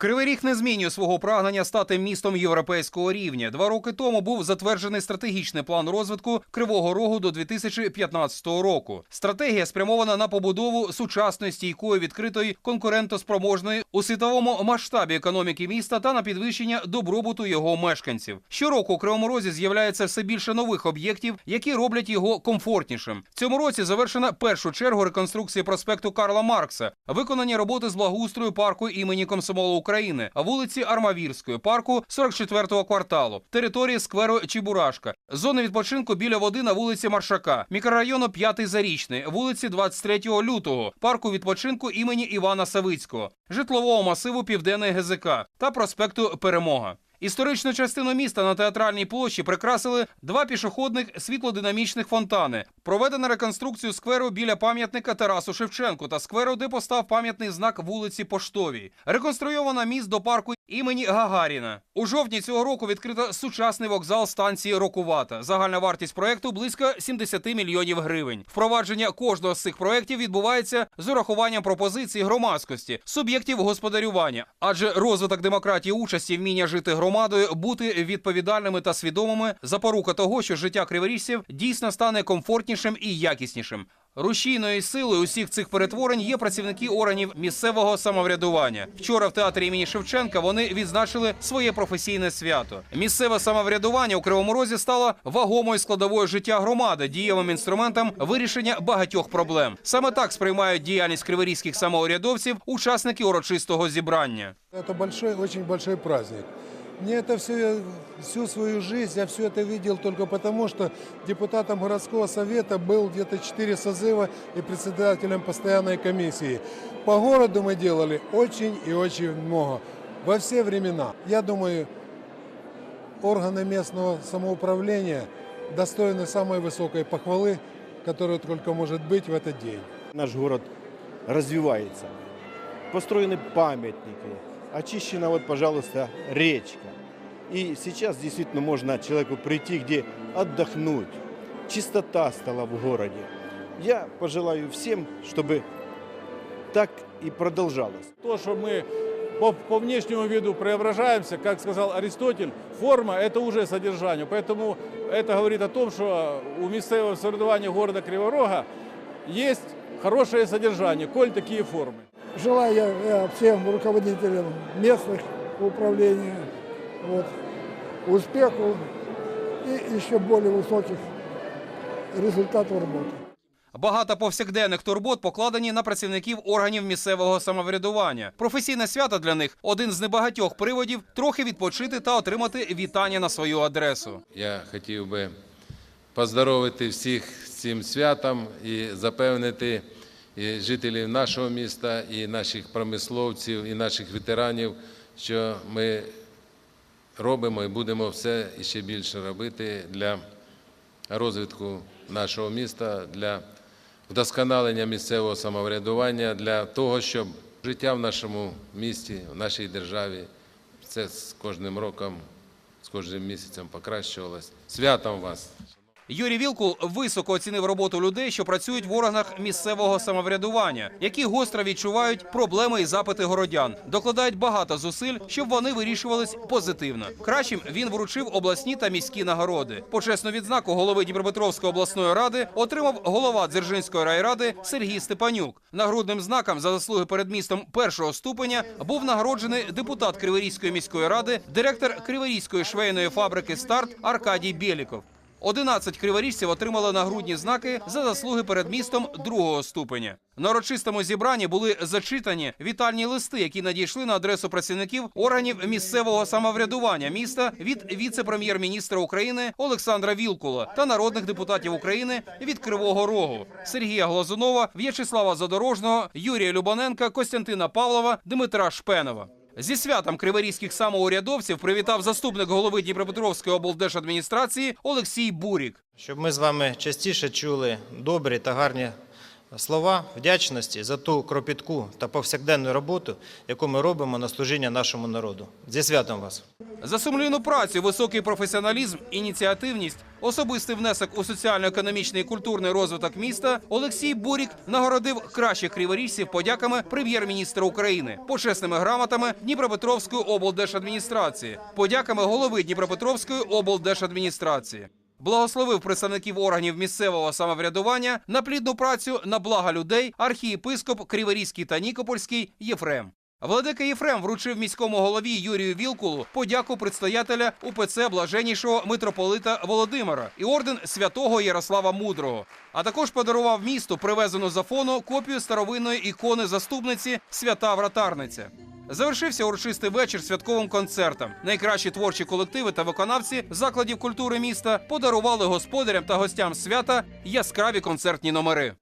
Кривий Ріг не змінює свого прагнення стати містом європейського рівня. Два роки тому був затверджений стратегічний план розвитку Кривого Рогу до 2015 року. Стратегія спрямована на побудову сучасної, стійкої, відкритої, конкурентоспроможної у світовому масштабі економіки міста та на підвищення добробуту його мешканців. Щороку у Кривому Розі з'являється все більше нових об'єктів, які роблять його комфортнішим. Цьому році завершена першу чергу реконструкції проспекту Карла Маркса, виконані роботи з благоустрою парку імені Комсомола України, вулиці Армавірської, парку 44-го кварталу, території скверу Чебурашка, зони відпочинку біля води на вулиці Маршака, мікрорайону 5-й Зарічний, вулиці 23 лютого, парку відпочинку імені Івана Савицького, житлового масиву Південний ГЗК та проспекту Перемога. Історичну частину міста на театральній площі прикрасили два пішохідних світлодинамічних фонтани. Проведено реконструкцію скверу біля пам'ятника Тарасу Шевченку та скверу, де постав пам'ятний знак вулиці Поштовій. Реконструйовано міст до парку імені Гагаріна. У жовтні цього року відкрито сучасний вокзал станції Рокувата. Загальна вартість проекту близько 70 мільйонів гривень. Впровадження кожного з цих проєктів відбувається з урахуванням пропозицій громадськості, суб'єктів господарювання, адже розвиток демократії, участі, вміння жити громадою, бути відповідальними та свідомими запорука того, що життя криворіжців дійсно стане комфортнішим і якіснішим. Рушійною силою усіх цих перетворень є працівники органів місцевого самоврядування. Вчора в театрі імені Шевченка вони відзначили своє професійне свято. Місцеве самоврядування у Кривому Розі стало вагомою складовою життя громади, дієвим інструментом вирішення багатьох проблем. Саме так сприймають діяльність криворізьких самоурядовців учасники урочистого зібрання. Это большой, очень большой праздник. Мне это все, всю свою жизнь, я все это видел только потому, что депутатом городского совета был где-то 4 созыва И председателем постоянной комиссии. По городу мы делали очень и очень много. Во все времена. Я думаю, органы местного самоуправления достойны самой высокой похвалы, которая только может быть в этот день. Наш город развивается. Построены памятники, очищена вот, пожалуйста, речка. И сейчас действительно можно человеку прийти, где отдохнуть. Чистота стала в городе. Я пожелаю всем, чтобы так и продолжалось. То, что мы по, по внешнему виду преображаемся, как сказал Аристотель, форма – это уже содержание. Поэтому это говорит о том, что у місцевого самоврядування города Криворога есть хорошее содержание, коль такие формы. Желаю я, я всем руководителям местных управлений вот, успеху и еще более высоких результатов работы. Багато повсякденних турбот покладені на працівників органів місцевого самоврядування. Професійне свято для них один з небагатьох приводів трохи відпочити та отримати вітання на свою адресу. Я хотів би поздоровити всіх з цим святом і запевнити і жителів нашого міста, і наших промисловців, і наших ветеранів, що ми робимо і будемо все ще більше робити для розвитку нашого міста, для вдосконалення місцевого самоврядування, для того, щоб життя в нашому місті, в нашій державі це з кожним роком, з кожним місяцем покращувалось. Святом вас! Юрій Вілкул високо оцінив роботу людей, що працюють в органах місцевого самоврядування, які гостро відчувають проблеми і запити городян, докладають багато зусиль, щоб вони вирішувались позитивно. Кращим він вручив обласні та міські нагороди. Почесну відзнаку голови Дніпропетровської обласної ради отримав голова Дзержинської райради Сергій Степанюк. Нагрудним знаком за заслуги перед містом першого ступеня був нагороджений депутат Криворізької міської ради, директор Криворізької швейної фабрики Старт Аркадій Бєліков. 11 криворіжців отримали нагрудні знаки за заслуги перед містом другого ступеня. На урочистому зібранні були зачитані вітальні листи, які надійшли на адресу працівників органів місцевого самоврядування міста від віце-прем'єр-міністра України Олександра Вілкула та народних депутатів України від Кривого Рогу Сергія Глазунова, В'ячеслава Задорожного, Юрія Любоненка, Костянтина Павлова, Дмитра Шпенова. Зі святом криворізьких самоурядовців привітав заступник голови Дніпропетровської облдержадміністрації Олексій Бурік. Щоб ми з вами частіше чули добрі та гарні слова вдячності за ту кропітку та повсякденну роботу, яку ми робимо на служіння нашому народу. Зі святом вас! За сумлінну працю, високий професіоналізм, ініціативність, особистий внесок у соціально-економічний і культурний розвиток міста Олексій Бурік нагородив кращих криворіжців подяками прем'єр-міністра України, почесними грамотами Дніпропетровської облдержадміністрації, подяками голови Дніпропетровської облдержадміністрації. Благословив представників органів місцевого самоврядування на плідну працю на благо людей архієпископ Криворізький та Нікопольський Єфрем. Владика Єфрем вручив міському голові Юрію Вілкулу подяку предстоятеля УПЦ блаженнішого митрополита Володимира і орден святого Ярослава Мудрого. А також подарував місту привезену з Афону копію старовинної ікони заступниці Свята Вратарниця. Завершився урочистий вечір святковим концертом. Найкращі творчі колективи та виконавці закладів культури міста подарували господарям та гостям свята яскраві концертні номери.